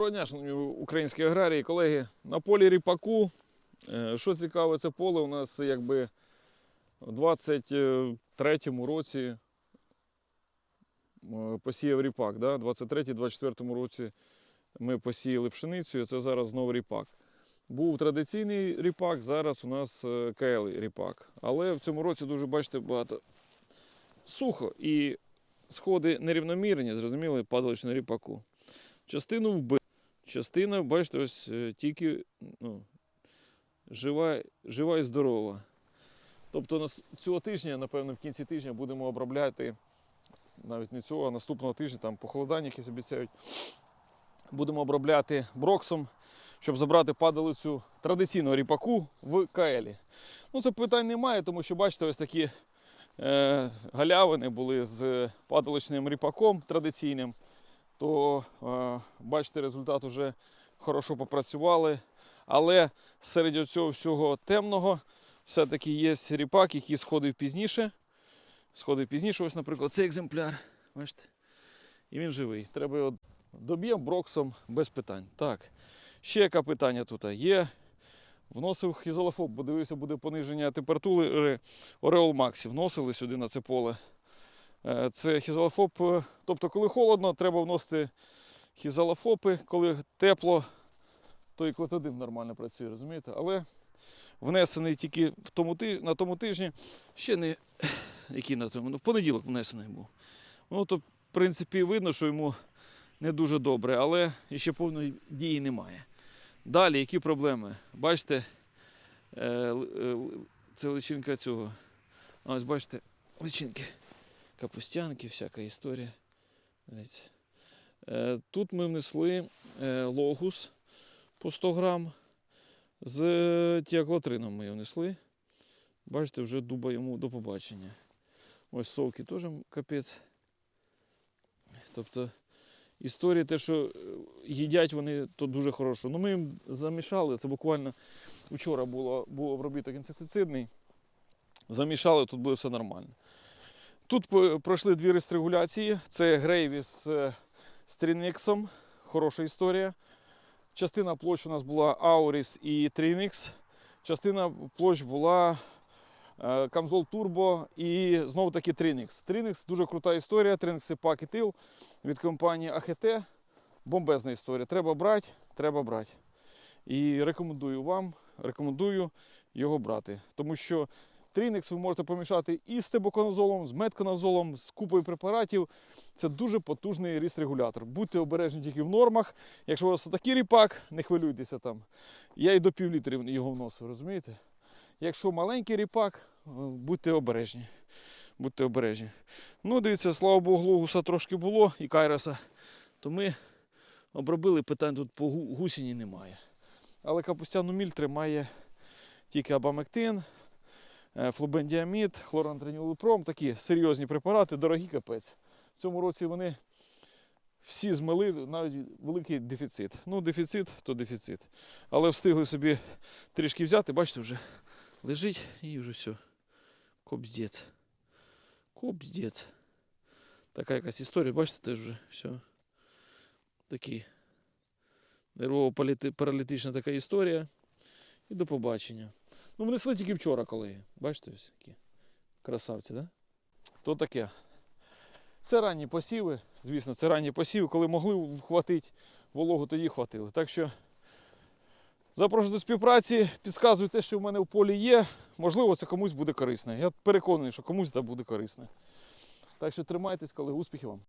Доброго українські аграрії, колеги. На полі ріпаку. Е, Що цікаво, це поле у нас якби у 23-му році е, посіяв ріпак. Да? 23-24 році ми посіяли пшеницю, і це зараз знову ріпак. Був традиційний ріпак, зараз у нас е, КЛ ріпак. Але в цьому році дуже бачите багато сухо і сходи нерівномірні, зрозуміли, падалич на ріпаку. Частину вбив. Частина, бачите, ось е, тільки ну, жива, жива і здорова. Тобто цього тижня, напевно, в кінці тижня будемо обробляти, навіть не цього, а наступного тижня, там похолодання якісь обіцяють. Будемо обробляти броксом, щоб забрати падалицю традиційного ріпаку в КЛі. Ну, це питань немає, тому що бачите, ось такі е, галявини були з падаличним ріпаком традиційним то е, бачите, результат вже хорошо попрацювали. Але серед цього всього темного все-таки є ріпак, який сходив пізніше. Сходив пізніше, ось, наприклад, цей екземпляр. Бачите? І він живий. Треба його доб'ємо броксом без питань. Так, ще яке питання тут є. Вносив хізолофоб, бо дивився, буде пониження температури Ореол Максі. Вносили сюди на це поле. Е, Це хізалофоб. е, Тобто, коли холодно, треба вносити хізалофопи, коли тепло, то і клетодим нормально працює, розумієте? Але внесений тільки в тому, на тому тижні, ще не який на тому, ну, в понеділок внесений був. Ну, то, в принципі, видно, що йому не дуже добре, але ще повної дії немає. Далі, які проблеми? Бачите, е, це личинка цього. Ось бачите, личинки капустянки, всяка історія. Е, Тут ми внесли е, логус по 100 грам. З тіаклотрином ми його внесли. Бачите, вже дуба йому до побачення. Ось совки теж капець. Тобто історія те, що е, їдять вони, то дуже хорошо. Ну ми їм замішали, це буквально вчора було, був обробіток інсектицидний. Замішали, тут буде все нормально. Тут пройшли дві рестрегуляції. Це Грейві з, е. Хороша історія. Частина площ у нас була Ауріс і Трінікс. Частина площ була е, Камзол Турбо і знову таки Трінікс. Трінікс дуже крута історія. Трінікс це пак і тил від компанії АХТ. Бомбезна історія. Треба брати, треба брати. І рекомендую вам, рекомендую його брати. Тому що Трінекс ви можете помішати і з тебоконазолом, з метконазолом, з купою препаратів. Це дуже потужний ріст-регулятор. Будьте обережні тільки в нормах. Якщо у вас такий ріпак, не хвилюйтеся там. Я і до пів літрів його вносив, розумієте? Якщо маленький ріпак, е, будьте обережні. Будьте обережні. Ну, дивіться, слава Богу, логуса трошки було і кайроса. То ми обробили, питань тут по гусіні немає. Але капустяну міль тримає тільки абамектин, флубендіамід, хлорантранілупром, такі серйозні препарати, дорогі капець. В цьому році вони всі змили навіть великий дефіцит. Ну, дефіцит то дефіцит. Але встигли собі трішки взяти, бачите, вже лежить і вже все. Кобздець. Кобздець. Така якась історія, бачите, теж вже все. Такі. Нервово-паралітична така історія. І до побачення. Ну, внесли тільки вчора, колеги. Бачите, ось які красавці, да? То таке. Це ранні посіви, звісно, це ранні посіви, коли могли вхватити вологу, тоді хватили. Так що запрошую до співпраці, підказую те, що в мене в полі є. Можливо, це комусь буде корисне. Я переконаний, що комусь це буде корисне. Так що тримайтесь, колеги, успіхів вам.